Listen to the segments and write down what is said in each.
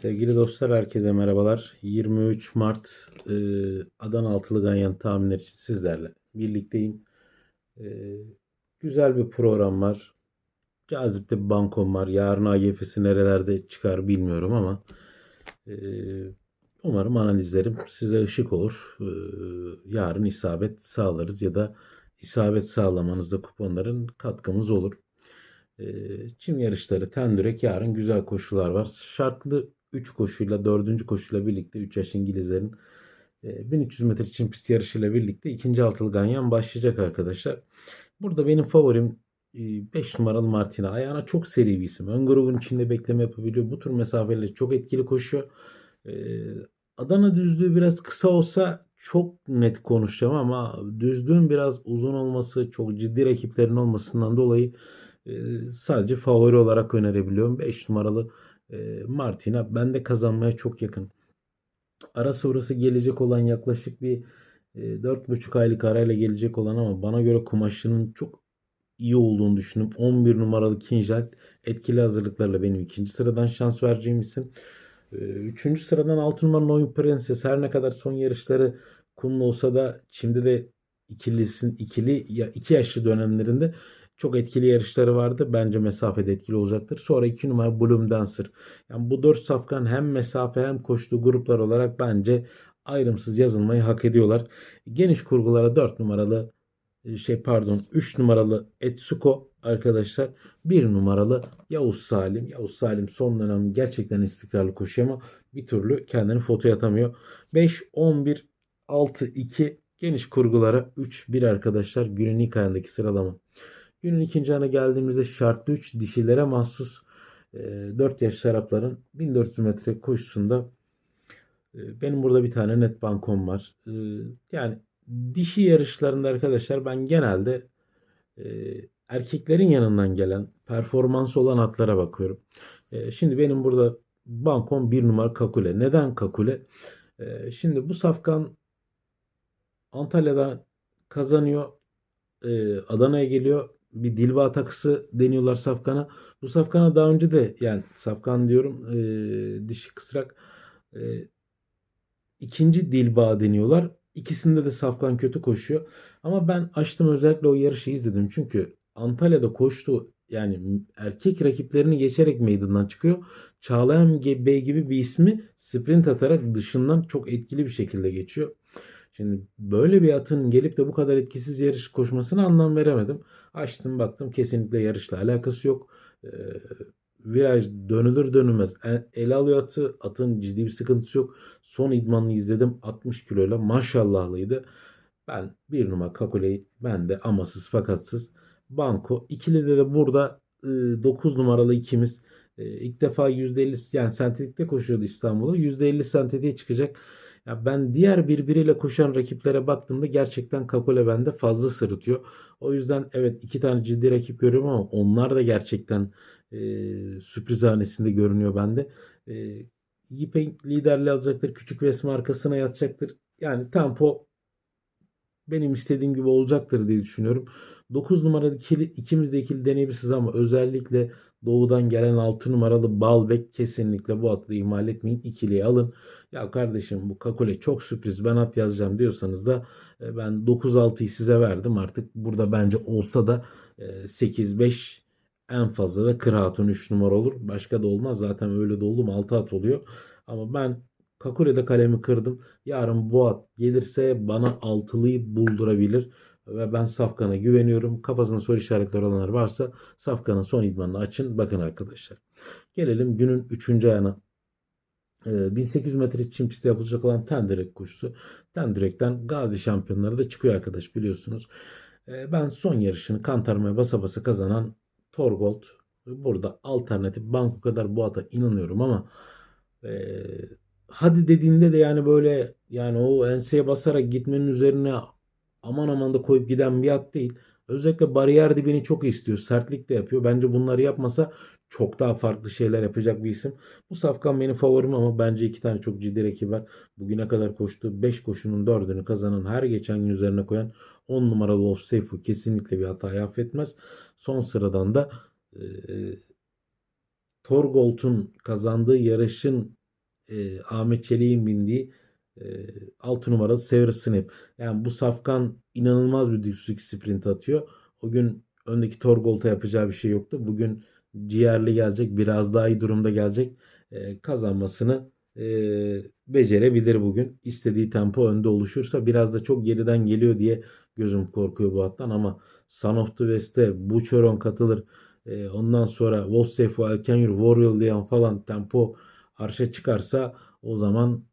Sevgili dostlar herkese merhabalar. 23 Mart e, Adana Altılı Ganyan tahminler için sizlerle birlikteyim. E, güzel bir program var. Cazip de bir bankom var. Yarın AGF'si nerelerde çıkar bilmiyorum ama e, umarım analizlerim size ışık olur. E, yarın isabet sağlarız ya da isabet sağlamanızda kuponların katkımız olur. E, Çim yarışları Tendürek yarın güzel koşular var. Şartlı 3 koşuyla 4. koşuyla birlikte 3 yaş İngilizlerin e, 1300 metre çim pist yarışıyla birlikte ikinci altılı ganyan başlayacak arkadaşlar. Burada benim favorim 5 numaralı Martina. Ayağına çok seri bir isim. Ön grubun içinde bekleme yapabiliyor. Bu tür mesafeleri çok etkili koşuyor. E, Adana düzlüğü biraz kısa olsa çok net konuşacağım ama düzlüğün biraz uzun olması, çok ciddi rakiplerin olmasından dolayı e, sadece favori olarak önerebiliyorum. 5 numaralı e, Martina bende kazanmaya çok yakın. Ara sonrası gelecek olan yaklaşık bir e, 4,5 aylık arayla gelecek olan ama bana göre kumaşının çok iyi olduğunu düşünüp 11 numaralı Kinjal etkili hazırlıklarla benim ikinci sıradan şans vereceğim isim. E, üçüncü sıradan 6 numaralı Oyun Prenses her ne kadar son yarışları kumlu olsa da şimdi de ikilisin ikili ya iki yaşlı dönemlerinde çok etkili yarışları vardı. Bence mesafede etkili olacaktır. Sonra 2 numara Bloom Dancer. Yani bu 4 safkan hem mesafe hem koştuğu gruplar olarak bence ayrımsız yazılmayı hak ediyorlar. Geniş kurgulara 4 numaralı şey pardon 3 numaralı Etsuko arkadaşlar. 1 numaralı Yavuz Salim. Yavuz Salim son dönem gerçekten istikrarlı koşuyor ama bir türlü kendini fotoya atamıyor. 5, 11, 6, 2 geniş kurgulara 3, 1 arkadaşlar günün ilk ayındaki sıralama. Günün ikinci ana geldiğimizde şartlı 3 dişilere mahsus e, 4 yaş Serapların 1400 metre koşusunda e, benim burada bir tane net bankom var. E, yani dişi yarışlarında arkadaşlar ben genelde e, erkeklerin yanından gelen performansı olan atlara bakıyorum. E, şimdi benim burada bankom bir numara Kakule. Neden Kakule? E, şimdi bu safkan Antalya'da kazanıyor. E, Adana'ya geliyor bir dilba takısı deniyorlar safkana. Bu safkana daha önce de yani safkan diyorum e, dişi kısrak e, ikinci dilba deniyorlar. İkisinde de safkan kötü koşuyor. Ama ben açtım özellikle o yarışı izledim. Çünkü Antalya'da koştu yani erkek rakiplerini geçerek meydandan çıkıyor. Çağlayan Bey gibi bir ismi sprint atarak dışından çok etkili bir şekilde geçiyor. Şimdi böyle bir atın gelip de bu kadar etkisiz yarış koşmasına anlam veremedim. Açtım baktım kesinlikle yarışla alakası yok. Ee, viraj dönülür dönülmez. E, el alıyor atı. Atın ciddi bir sıkıntısı yok. Son idmanını izledim. 60 kiloyla maşallahlıydı. Ben bir numara Kakule'yi ben de amasız fakatsız Banko. İkili de burada e, 9 numaralı ikimiz e, ilk defa %50 yani sentetikte koşuyordu İstanbul'da. %50 sentetiğe çıkacak. Ya ben diğer birbiriyle koşan rakiplere baktığımda gerçekten Kakole bende fazla sırıtıyor. O yüzden evet iki tane ciddi rakip görüyorum ama onlar da gerçekten e, sürpriz hanesinde görünüyor bende. E, Yipeng liderliği alacaktır. Küçük resmi arkasına yazacaktır. Yani tempo benim istediğim gibi olacaktır diye düşünüyorum. 9 numaralı ikili, ikimiz de ikili deneyebilirsiniz ama özellikle doğudan gelen 6 numaralı Balbek kesinlikle bu atı ihmal etmeyin. ikiliye alın. Ya kardeşim bu Kakule çok sürpriz ben at yazacağım diyorsanız da e, ben 9-6'yı size verdim. Artık burada bence olsa da 8-5 e, en fazla da Kıraat'ın 3 numara olur. Başka da olmaz. Zaten öyle de oldu mu 6 at oluyor. Ama ben Kakule'de kalemi kırdım. Yarın bu at gelirse bana altılıyı buldurabilir. Ve ben Safkan'a güveniyorum. Kafasında soru işaretleri olanlar varsa Safkan'ın son idmanını açın. Bakın arkadaşlar. Gelelim günün 3. ayağına. 1800 metre çim pistte yapılacak olan Tendirek koşusu. Tendirek'ten Gazi şampiyonları da çıkıyor arkadaş biliyorsunuz. Ben son yarışını kantarmaya basa basa kazanan Torgold. Burada alternatif banko kadar bu ata inanıyorum ama e, hadi dediğinde de yani böyle yani o enseye basarak gitmenin üzerine aman aman da koyup giden bir at değil. Özellikle bariyer dibini çok istiyor. Sertlik de yapıyor. Bence bunları yapmasa çok daha farklı şeyler yapacak bir isim. Bu Safkan benim favorim ama bence iki tane çok ciddi rakip var. Bugüne kadar koştuğu 5 koşunun 4'ünü kazanan her geçen gün üzerine koyan 10 numaralı Wolf Seyfu kesinlikle bir hata affetmez. Son sıradan da e, Torgolt'un kazandığı yarışın e, Ahmet Çelik'in bindiği e, 6 numaralı Severus Snape. Yani bu safkan inanılmaz bir düzlük sprint atıyor. O gün öndeki Torgolt'a yapacağı bir şey yoktu. Bugün ciğerli gelecek. Biraz daha iyi durumda gelecek. E, kazanmasını e, becerebilir bugün. İstediği tempo önde oluşursa biraz da çok geriden geliyor diye gözüm korkuyor bu hattan ama Son of the West'e Bucheron katılır. E, ondan sonra Wolfsef ve Elkenyur, Warrior Leon falan tempo arşa çıkarsa o zaman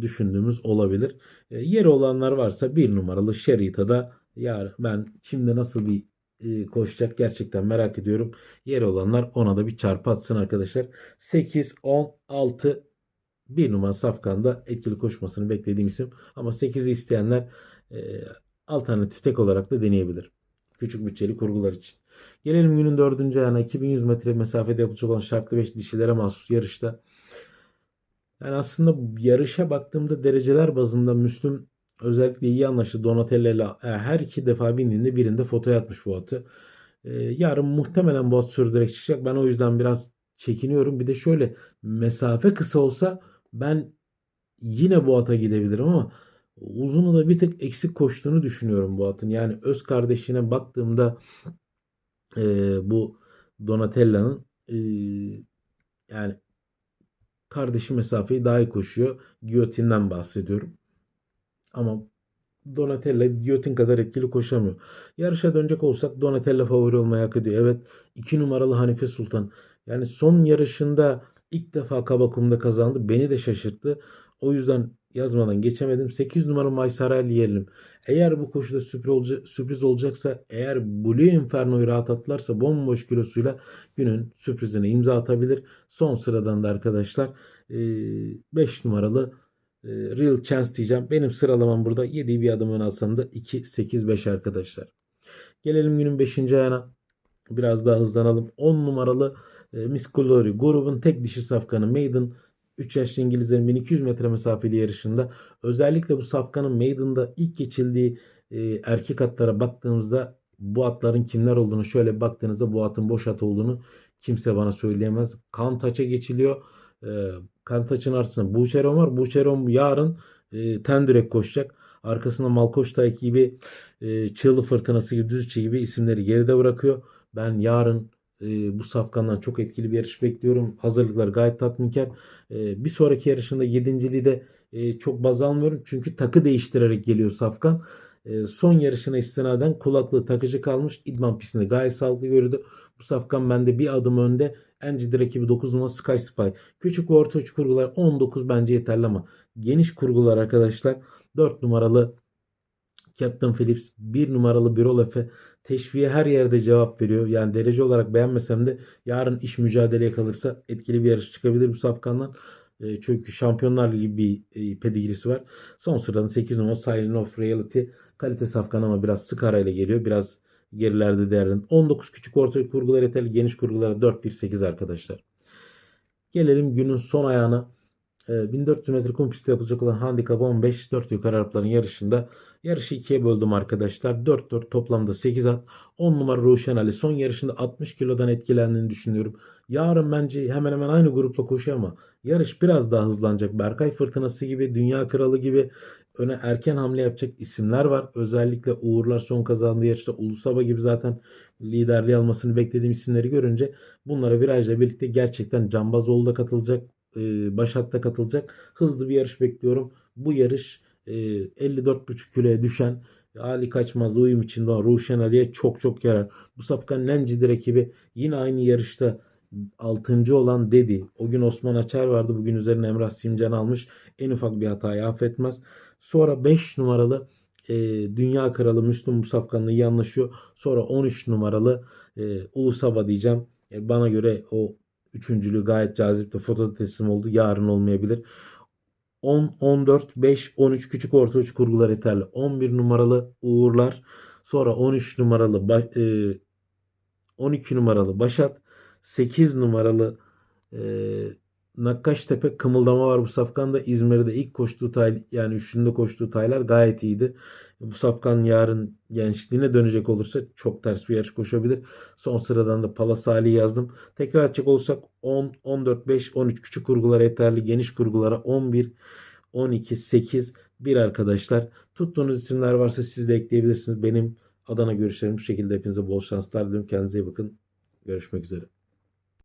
düşündüğümüz olabilir. E, yeri olanlar varsa bir numaralı Sherita'da ya ben şimdi nasıl bir e, koşacak gerçekten merak ediyorum. Yeri olanlar ona da bir çarpı atsın arkadaşlar. 8, 10, 6 bir numara Safkan'da etkili koşmasını beklediğim isim. Ama 8'i isteyenler e, alternatif tek olarak da deneyebilir. Küçük bütçeli kurgular için. Gelelim günün dördüncü ayağına 2100 metre mesafede yapılacak olan şartlı 5 dişilere mahsus yarışta. Yani aslında yarışa baktığımda dereceler bazında Müslüm özellikle iyi anlaştı Donatella ile e, her iki defa bindiğinde birinde fotoya atmış bu atı. Ee, yarın muhtemelen bu at sürdürerek çıkacak. Ben o yüzden biraz çekiniyorum. Bir de şöyle mesafe kısa olsa ben yine bu ata gidebilirim ama uzunu da bir tık eksik koştuğunu düşünüyorum bu atın. Yani öz kardeşine baktığımda e, bu Donatella'nın e, yani kardeşi mesafeyi daha iyi koşuyor. Giyotin'den bahsediyorum. Ama Donatella Giyotin kadar etkili koşamıyor. Yarışa dönecek olsak Donatella favori olmayı hak ediyor. Evet 2 numaralı Hanife Sultan. Yani son yarışında ilk defa Kabakum'da kazandı. Beni de şaşırttı. O yüzden yazmadan geçemedim. 8 numara Maysarel yiyelim. Eğer bu koşuda sürpriz, olacak, sürpriz olacaksa eğer Blue Inferno'yu rahat atlarsa bomboş kilosuyla günün sürprizine imza atabilir. Son sıradan da arkadaşlar 5 numaralı Real Chance diyeceğim. Benim sıralamam burada 7'yi bir adım öne alsam da 2, 8, 5 arkadaşlar. Gelelim günün 5. ayağına. Biraz daha hızlanalım. 10 numaralı Miss Glory grubun tek dişi safkanı Maiden 3 yaşlı İngilizlerin 1200 metre mesafeli yarışında özellikle bu safkanın Maiden'da ilk geçildiği e, erkek atlara baktığımızda bu atların kimler olduğunu şöyle baktığınızda bu atın boş at olduğunu kimse bana söyleyemez. Kan taça geçiliyor. E, kan taçın arasında Bucheron var. Bucheron yarın e, Tendürek koşacak. Arkasında Malkoç'ta ekibi e, Çığlı Fırtınası gibi Düzçe gibi isimleri geride bırakıyor. Ben yarın e, bu safkandan çok etkili bir yarış bekliyorum. Hazırlıklar gayet tatminkar. E, bir sonraki yarışında yedinciliği de e, çok baz almıyorum. Çünkü takı değiştirerek geliyor safkan. E, son yarışına istinaden kulaklığı takıcı kalmış. İdman pistinde gayet sağlıklı görüyordu. Bu safkan bende bir adım önde. En ciddi rakibi 9 numara Sky Spy. Küçük ve orta uç kurgular 19 bence yeterli ama geniş kurgular arkadaşlar 4 numaralı Captain Phillips, 1 numaralı Birol Efe teşviğe her yerde cevap veriyor. Yani derece olarak beğenmesem de yarın iş mücadeleye kalırsa etkili bir yarış çıkabilir bu safkandan. E, çünkü Şampiyonlar Ligi bir e, pedigrisi var. Son sırada 8 numara Silent of Reality kalite safkan ama biraz sık arayla geliyor. Biraz gerilerde değerlen. 19 küçük orta kurgular yeterli. Geniş kurgulara 4-1-8 arkadaşlar. Gelelim günün son ayağına. 1400 ee, metre kum pistte yapılacak olan handikap 15 4 yukarı Arapların yarışında yarışı ikiye böldüm arkadaşlar. 4 4 toplamda 8 at. 10 numara Ruşen Ali son yarışında 60 kilodan etkilendiğini düşünüyorum. Yarın bence hemen hemen aynı grupla koşuyor ama yarış biraz daha hızlanacak. Berkay Fırtınası gibi, Dünya Kralı gibi öne erken hamle yapacak isimler var. Özellikle Uğurlar son kazandığı yarışta Ulusaba gibi zaten liderliği almasını beklediğim isimleri görünce bunlara virajla birlikte gerçekten Cambazoğlu da katılacak e, Başak'ta katılacak. Hızlı bir yarış bekliyorum. Bu yarış e, 54,5 kiloya düşen Ali Kaçmaz'la uyum içinde olan Ruşen Ali'ye çok çok yarar. Bu safkanın en ciddi rakibi yine aynı yarışta 6. olan Dedi. O gün Osman Açar vardı. Bugün üzerine Emrah Simcan almış. En ufak bir hatayı affetmez. Sonra 5 numaralı e, Dünya Kralı Müslüm Musafkan'la iyi anlaşıyor. Sonra 13 numaralı e, Ulusaba diyeceğim. E, bana göre o Üçüncülüğü gayet cazip de fotoda teslim oldu. Yarın olmayabilir. 10, 14, 5, 13 küçük orta uç kurgular yeterli. 11 numaralı Uğurlar. Sonra 13 numaralı e, 12 numaralı Başat. 8 numaralı e, Nakkaştepe kımıldama var bu safkanda. İzmir'de ilk koştuğu tay yani üçünde koştuğu taylar gayet iyiydi. Bu Safkan yarın gençliğine dönecek olursa çok ters bir yarış koşabilir. Son sıradan da Palas Ali yazdım. Tekrar açacak olursak 10, 14, 5, 13 küçük kurgulara yeterli. Geniş kurgulara 11, 12, 8, 1 arkadaşlar. Tuttuğunuz isimler varsa siz de ekleyebilirsiniz. Benim Adana görüşlerim bu şekilde. Hepinize bol şanslar diliyorum. Kendinize iyi bakın. Görüşmek üzere.